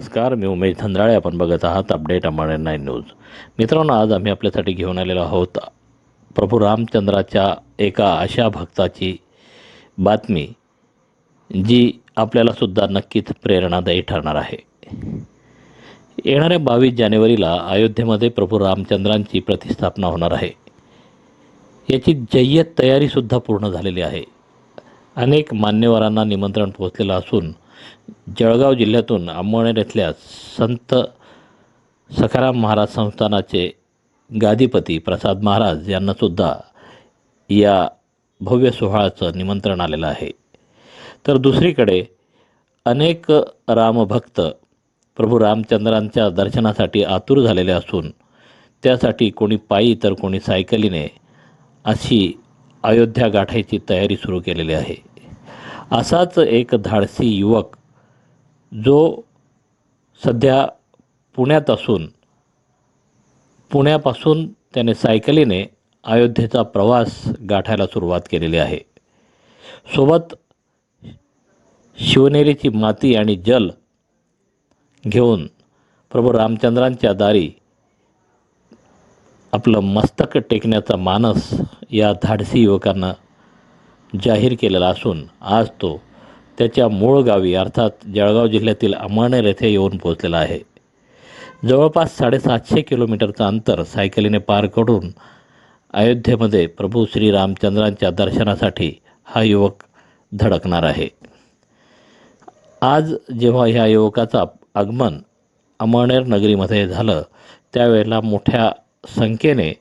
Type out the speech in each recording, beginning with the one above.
नमस्कार मी उमेश धंदाळे आपण बघत आहात अपडेट अमाणे नाईन न्यूज. मित्रांनो आज आम्ही आपल्यासाठी घेऊन आलेलो आहोत प्रभू रामचंद्राच्या एका अशा भक्ताची बातमी जी आपल्यालासुद्धा नक्कीच प्रेरणादायी ठरणार आहे. येणाऱ्या बावीस जानेवारीला अयोध्येमध्ये प्रभू रामचंद्रांची प्रतिस्थापना होणार आहे. याची जय्यत तयारीसुद्धा पूर्ण झालेली आहे. अनेक मान्यवरांना निमंत्रण पोहोचलेलं असून जळगाव जिल्ह्यातून अंमळनेर येथल्या संत सखाराम महाराज संस्थानाचे गादीपती प्रसाद महाराज यांनासुद्धा या भव्य सोहळ्याचं निमंत्रण आलेलं आहे. तर दुसरीकडे अनेक रामभक्त प्रभू रामचंद्रांच्या दर्शनासाठी आतुर झालेले असून त्यासाठी कोणी पायी तर कोणी सायकलीने अशी अयोध्या गाठायची तयारी सुरू केलेली आहे. असाच एक धाडसी युवक जो सध्या पुण्यात असून पुण्यापासून त्याने सायकलीने अयोध्येचा प्रवास गाठायला सुरुवात केलेली आहे. सोबत शिवनेरीची माती आणि जल घेऊन प्रभू रामचंद्रांच्या दारी आपलं मस्तक टेकण्याचा मानस या धाडसी युवकांना जाहीर केलेला असून आज तो त्याच्या मूळ गावी अर्थात जळगाव जिल्ह्यातील अमळनेर येथे येऊन पोहोचलेला आहे. जवळपास साडेसातशे किलोमीटरचं अंतर सायकलीने पार करून अयोध्येमध्ये प्रभू श्रीरामचंद्रांच्या दर्शनासाठी हा युवक धडकणार आहे. आज जेव्हा ह्या युवकाचं आगमन अमळनेर नगरीमध्ये झालं त्यावेळेला मोठ्या संख्येने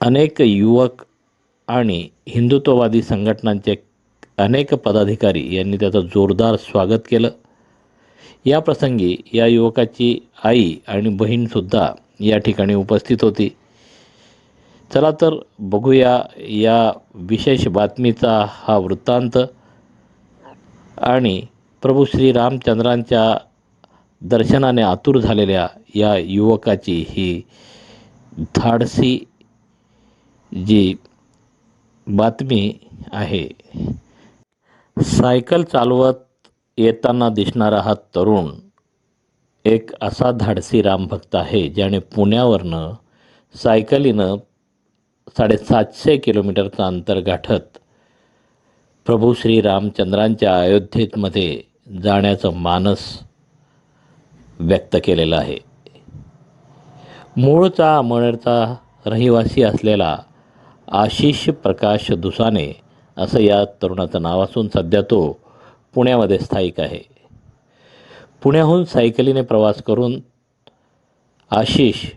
अनेक युवक आणि हिंदुत्ववादी संघटनांचे अनेक पदाधिकारी यांनी त्याचं जोरदार स्वागत केलं. या प्रसंगी या युवकाची आई आणि बहीणसुद्धा या ठिकाणी उपस्थित होती. चला तर बघूया या विशेष बातमीचा हा वृत्तांत. आणि प्रभू श्रीरामचंद्रांच्या दर्शनाने आतुर झालेल्या या युवकाची ही धाडसी जी बातमी आहे सायकल चालवत येताना दिसणारा हा तरुण एक असा धाडसी रामभक्त आहे ज्याने पुण्यावरनं सायकलीनं साडेसातशे किलोमीटरचं अंतर गाठत प्रभू श्री रामचंद्रांच्या अयोध्येमध्ये जाण्याचं मानस व्यक्त केलेलं आहे. मूळचा अमळचा रहिवासी असलेला आशिष प्रकाश दुसाने असं या तरुणाचं नाव असून सध्या तो पुण्यामध्ये स्थायिक आहे. पुण्याहून सायकलीने प्रवास करून आशिष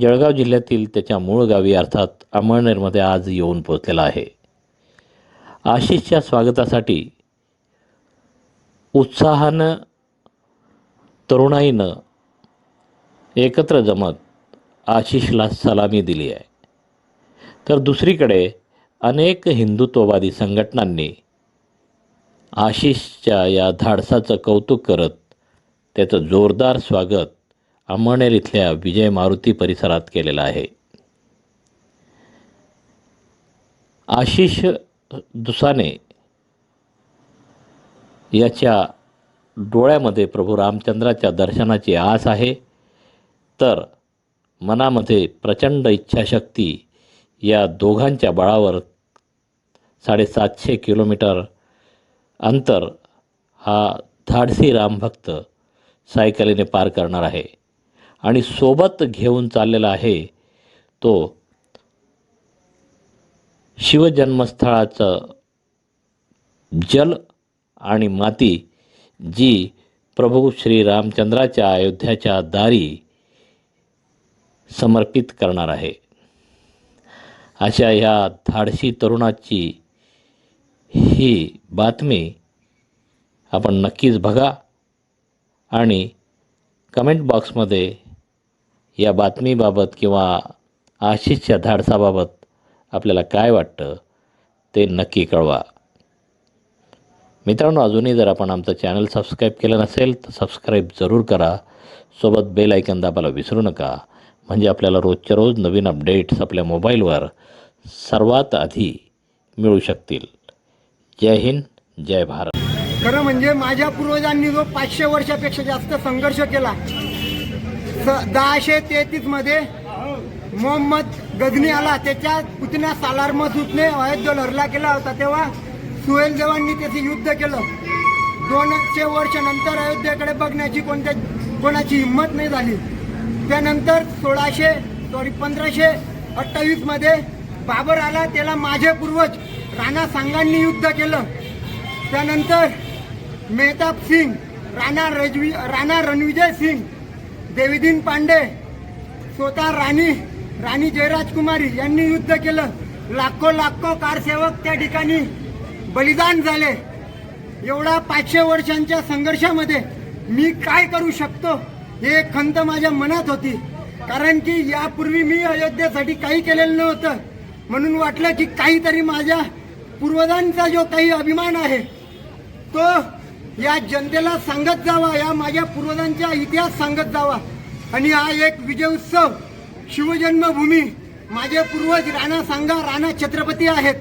जळगाव जिल्ह्यातील त्याच्या मूळ गावी अर्थात अमळनेरमध्ये आज येऊन पोचलेला आहे. आशिषच्या स्वागतासाठी उत्साहानं तरुणाईनं एकत्र जमत आशिषला सलामी दिली आहे. तर दुसरीकडे अनेक हिंदुत्ववादी संघटनांनी आशिषच्या या धाडसाचं कौतुक करत त्याचं जोरदार स्वागत अमळनेर इथल्या विजय मारुती परिसरात केलेलं आहे. आशिष दुसाने याच्या डोळ्यामध्ये प्रभू रामचंद्राच्या दर्शनाची आस आहे. तर मनामध्ये प्रचंड इच्छाशक्ती या दोघांच्या बळावर साडेसातशे किलोमीटर अंतर हा धाडसी रामभक्त सायकलीने पार करणार आहे. आणि सोबत घेऊन चाललेला आहे तो शिवजन्मस्थळाचं जल आणि माती जी प्रभू श्रीरामचंद्राच्या अयोध्याच्या दारी समर्पित करणार आहे. अशा ह्या धाडसी तरुणाची ही बातमी आपण नक्कीच बघा आणि कमेंट बॉक्समध्ये या बातमीबाबत किंवा आशिषच्या धाडसाबाबत आपल्याला काय वाटतं ते नक्की कळवा. मित्रांनो अजूनही जर आपण आमचं चॅनल सबस्क्राईब केलं नसेल तर सबस्क्राईब जरूर करा. सोबत बेल ऐकन दाबायला विसरू नका. म्हणजे आपल्याला रोजच्या रोज नवीन अपडेट्स आपल्या मोबाईलवर सर्वात आधी मिळू शकतील. जय हिंद जय भारत. खरं म्हणजे माझ्या पूर्वजांनी जो पाचशे वर्षापेक्षा जास्त संघर्ष केला स- दहाशे तेहतीसमध्ये मोहम्मद गजनी आला त्याच्या पुतण्या सालार सूतने अयोध्या हल्ला केला होता तेव्हा सुहेल देवांनी त्याचे युद्ध केलं. दोनशे वर्ष नंतर अयोध्येकडे बघण्याची कोणत्या कोणाची हिंमत नाही झाली. त्यानंतर सोळाशे सॉरी पंधराशे अठ्ठावीसमध्ये बाबर आला त्याला माझे पूर्वज राणा सांगांनी युद्ध केलं. त्यानंतर मेहताब सिंग राणा रजवी राणा रणविजय सिंग देवीदीन पांडे स्वतः राणी राणी जयराजकुमारी यांनी युद्ध केलं. लाखो लाखो कारसेवक त्या ठिकाणी बलिदान झाले. एवढा पाचशे वर्षांच्या संघर्षामध्ये मी काय करू शकतो हे खंत माझ्या मनात होती. कारण की यापूर्वी मी अयोध्येसाठी काही केलेलं नव्हतं. म्हणून वाटलं की काहीतरी माझ्या पूर्वजांचा जो काही अभिमान आहे तो या जनतेला सांगत जावा या माझ्या पूर्वजांचा इतिहास सांगत जावा. आणि हा एक विजय उत्सव शिवजन्मभूमी माझे पूर्वज राणा सांगा राणा छत्रपती आहेत.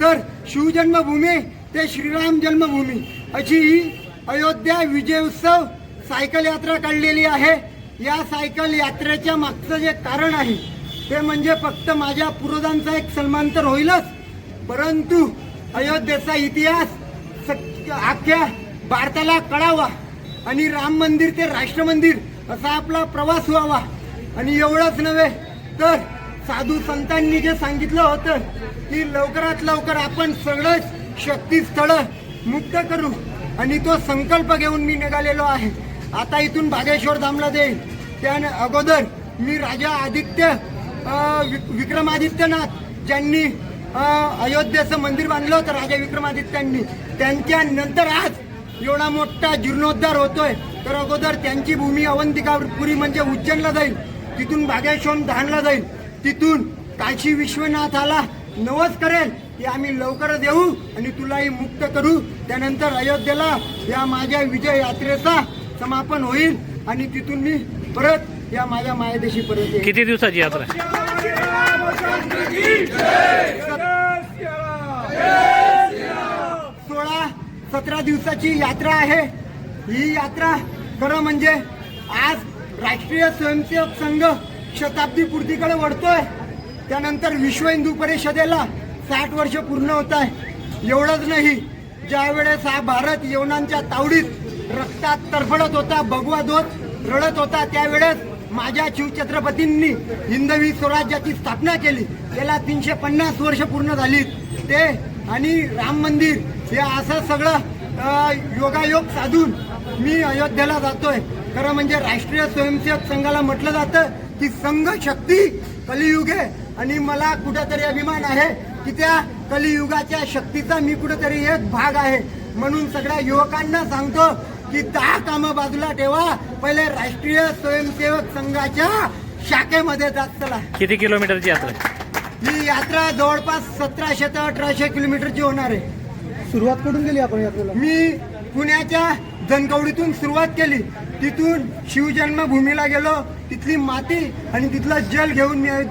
तर शिवजन्मभूमी ते श्रीराम जन्मभूमी अशी ही अयोध्या विजय उत्सव सायकल यात्रा काढलेली आहे. या सायकल यात्रेच्या मागचं जे कारण आहे ते म्हणजे फक्त माझ्या पूर्वजांचा एक सन्मान तर होईलच. परंतु अयोध्येचा इतिहास सक- अख्ख्या भारताला कळावा आणि राम मंदिर ते राष्ट्र मंदिर असा आपला प्रवास व्हावा. आणि एवढंच नव्हे तर साधू संतांनी जे सांगितलं होतं की लवकरात लवकर आपण सगळंच शक्तीस्थळ मुक्त करू आणि तो संकल्प घेऊन मी निघालेलो आहे. आता इथून बागेश्वर धामला जाईल. त्याने अगोदर मी राजा आदित्य विक- विक्रमादित्यनाथ ज्यांनी अयोध्येचं मंदिर बांधलं होतं राजा विक्रमादित्यांनी. त्यांच्या नंतर आज एवढा मोठा जीर्णोद्धार होतोय. तर अगोदर त्यांची भूमी अवंतिकापुरी म्हणजे उज्जैनला जाईल. तिथून बागेश्वर धानला जाईल. तिथून काशी विश्वनाथाला नवस करेल. की आम्ही लवकरच येऊ आणि तुलाही मुक्त करू. त्यानंतर अयोध्येला या माझ्या विजय यात्रेचा समापन होईल आणि तिथून मी परत या माझ्या मायदेशी परत येईल. किती दिवसाची यात्रा आहे? सोळा अठरा दिवसाची यात्रा आहे. ही यात्रा खरं म्हणजे आज राष्ट्रीय स्वयंसेवक संघ शताब्दी पूर्तीकडे वळतोय. त्यानंतर विश्व हिंदू परिषदेला साठ वर्ष पूर्ण होत आहे. एवढंच नाही ज्यावेळेस हा भारत यवनांच्या तावडीत रक्तात तरफडत होता भगवा ध्वज रडत होता त्यावेळेस माझ्या शिवछत्रपतींनी हिंदवी स्वराज्याची स्थापना केली. त्याला तीनशे पन्नास वर्ष पूर्ण झाली. ते आणि राम मंदिर हे असं सगळं योगायोग साधून मी अयोध्येला जातोय. खरं म्हणजे राष्ट्रीय स्वयंसेवक संघाला म्हटलं जातं की संघ शक्ती कलियुग. आहे आणि मला कुठेतरी अभिमान आहे की त्या कलियुगाच्या शक्तीचा मी कुठेतरी एक भाग आहे. म्हणून सगळ्या युवकांना सांगतो की दहा कामं बाजूला ठेवा. पहिले राष्ट्रीय स्वयंसेवक संघाच्या शाखेमध्ये जात चला. किती किलोमीटरची यात्रा? ही यात्रा जवळपास सतराशे ते अठराशे किलोमीटरची होणार आहे. सुरुवात कुठून केली आपण यात्रेला? मी पुण्याच्या जनकवडीतून सुरुवात केली. तिथून शिवजन्मभूमीला गेलो. तिथली माती आणि तिथला जल घेऊन मी हर